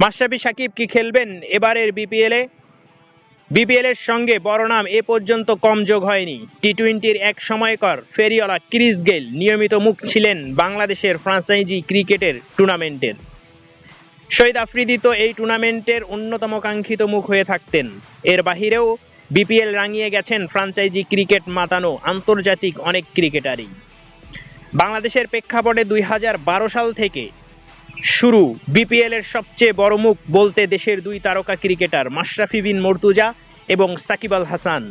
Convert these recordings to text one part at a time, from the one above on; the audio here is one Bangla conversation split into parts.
মাশরাফি সাকিব কি খেলবেন এবারের বিপিএলে বিপিএল এর সঙ্গে বড় নাম এ পর্যন্ত কম যোগ হয়নি। টি টোয়েন্টির এক সময়কর ফেরিওয়ালা ক্রিস গেল নিয়মিত মুখ ছিলেন বাংলাদেশের ফ্রাঞ্চাইজি ক্রিকেটের টুর্নামেন্টের। শহীদ আফ্রিদি তো এই টুর্নামেন্টের অন্যতম কাঙ্ক্ষিত মুখ হয়ে থাকতেন। এর বাহিরেও বিপিএল রাঙিয়ে গেছেন ফ্রাঞ্চাইজি ক্রিকেট মাতানো আন্তর্জাতিক অনেক ক্রিকেটারই। বাংলাদেশের প্রেক্ষাপটে দুই হাজার বারো সাল থেকে শুরু। বিপিএল এর সবচেয়ে বড় মুখ বলতে দেশের দুই তারকা ক্রিকেটার মাশরাফি বিন মর্তুজা এবং সাকিব আল হাসান।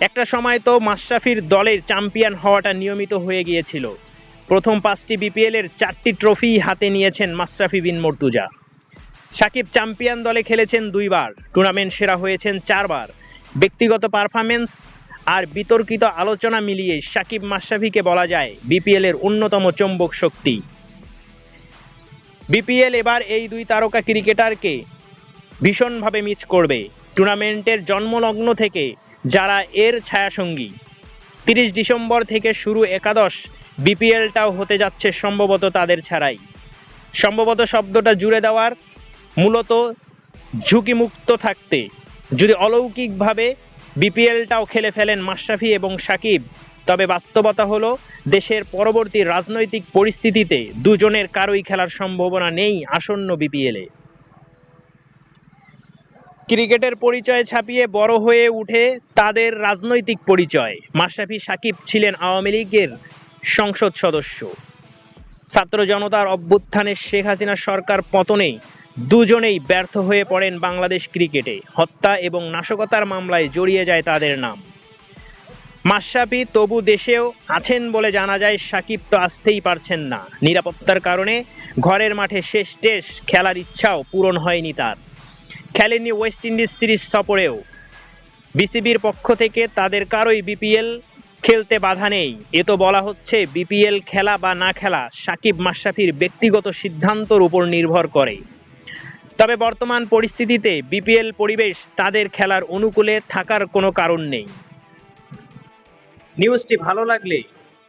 একটা সময় তো মাশরাফির দলের চ্যাম্পিয়ন হওয়াটা নিয়মিত হয়ে গিয়েছিল। প্রথম পাঁচটি বিপিএল এর চারটি ট্রফি হাতে নিয়েছেন মাশরাফি বিন মর্তুজা। সাকিব চ্যাম্পিয়ন দলে খেলেছেন দুইবার, টুর্নামেন্ট সেরা হয়েছেন চারবার। ব্যক্তিগত পারফরমেন্স আর বিতর্কিত আলোচনা মিলিয়ে সাকিব মাশরাফিকে বলা যায় বিপিএল এর অন্যতম চৌম্বক শক্তি। বিপিএল এবার এই দুই তারকা ক্রিকেটারকে ভীষণভাবে মিস করবে। টুর্নামেন্টের জন্মলগ্ন থেকে যারা এর ছায়াসঙ্গী। তিরিশ ডিসেম্বর থেকে শুরু একাদশ, বিপিএলটাও হতে যাচ্ছে সম্ভবত তাদের ছাড়াই। সম্ভবত শব্দটা জুড়ে দেওয়ার মূলত ঝুঁকিমুক্ত থাকতে। যদি অলৌকিকভাবে বিপিএলটাও খেলে ফেলেন মাশরাফি এবং সাকিব তবে বাস্তবতা হলো, দেশের পরবর্তী রাজনৈতিক পরিস্থিতিতে দুজনের কারোই খেলার সম্ভাবনা নেই আসন্ন বিপিএলে ক্রিকেটের পরিচয় ছাপিয়ে বড় হয়ে উঠে তাদের রাজনৈতিক পরিচয়। মাশরাফি সাকিব ছিলেন আওয়ামী লীগের সংসদ সদস্য। ছাত্র জনতার অভ্যুত্থানে শেখ হাসিনা সরকার পতনে দুজনেই ব্যর্থ হয়ে পড়েন বাংলাদেশ ক্রিকেটে। হত্যা এবং নাশকতার মামলায় জড়িয়ে যায় তাদের নাম। মাশরাফি তবু দেশেও আছেন বলে জানা যায়, সাকিব তো আসতেই পারছেন না। নিরাপত্তার কারণে ঘরের মাঠে শেষ টেস্ট খেলার ইচ্ছাও পূরণ হয়নি তার। খেলেননি ওয়েস্ট ইন্ডিজ সিরিজ সফরেও। বিসিবির পক্ষ থেকে তাদের কারোই বিপিএল খেলতে বাধা নেই। এ তো বলা হচ্ছে, বিপিএল খেলা বা না খেলা সাকিব মাশরাফির ব্যক্তিগত সিদ্ধান্তর উপর নির্ভর করে। তবে বর্তমান পরিস্থিতিতে বিপিএল পরিবেশ তাদের খেলার অনুকূলে থাকার কোনো কারণ নেই। নিউজটি ভালো লাগলে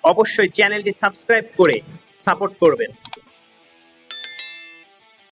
অবশ্যই চ্যানেলটি সাবস্ক্রাইব করে সাপোর্ট করবেন।